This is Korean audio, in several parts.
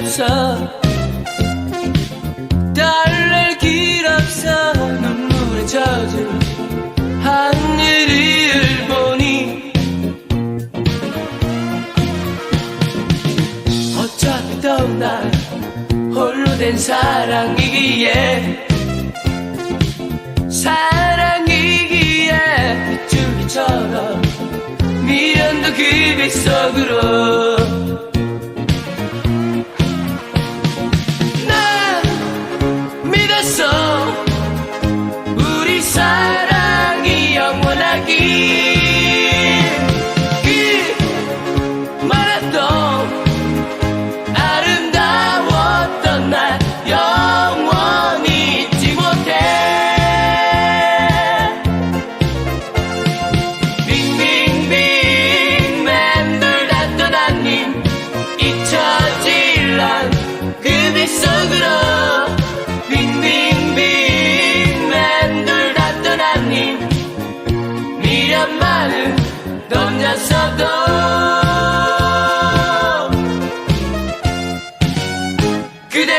없어. 달랠 길 없어. 눈물에 젖은 하늘을 보니 어차피 또날 홀로 된 사랑이기에 사랑이기에 빗줄기처럼 미련도 그 빗속으로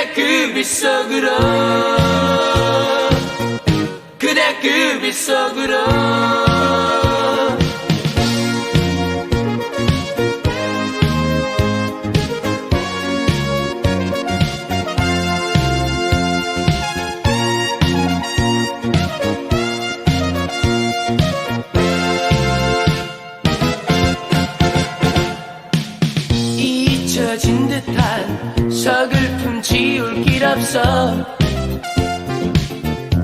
그대 그 빗속으로. 그대 그 빗속으로 서글픔 지울 길 없어.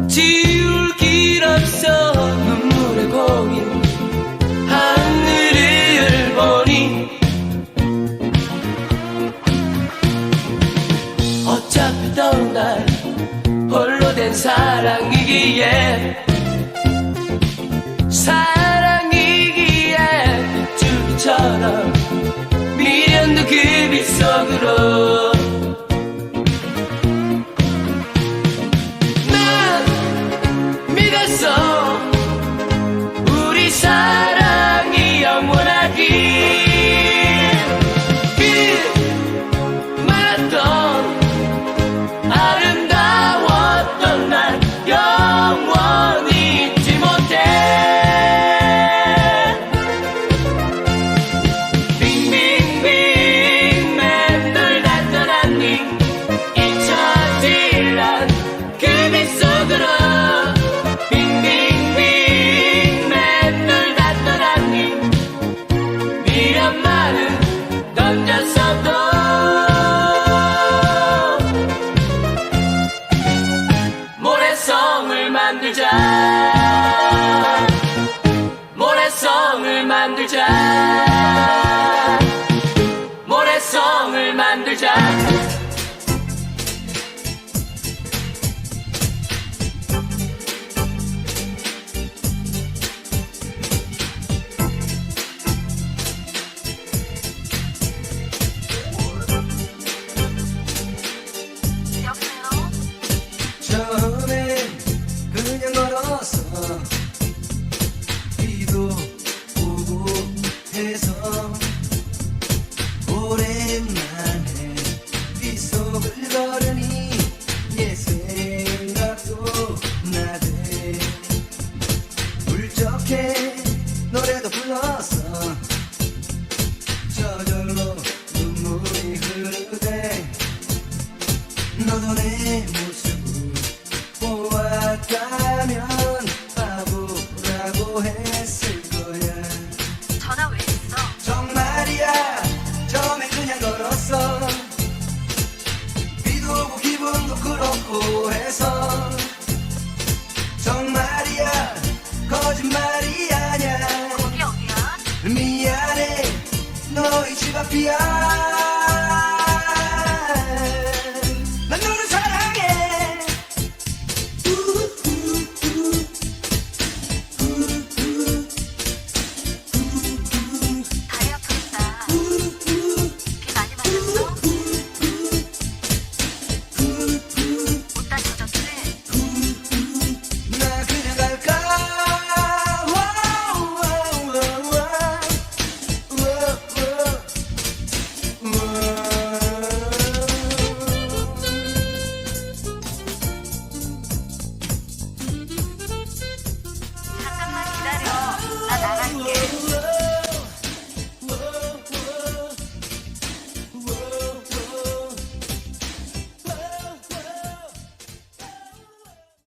지울 길 없어. 눈물에 고인 만들자 노래도 불렀어. 저절로 눈물이 흐르대. 너도 내 모습을 보았다면 바보라고 했을 거야. 전화 왜 했어? 정말이야. 처음엔 그냥 걸었어. 비도 오고 기분도 그렇고 해서. 정말이야. 거짓말이 아냐 거기 어디야? 미안해 너희 집 앞이야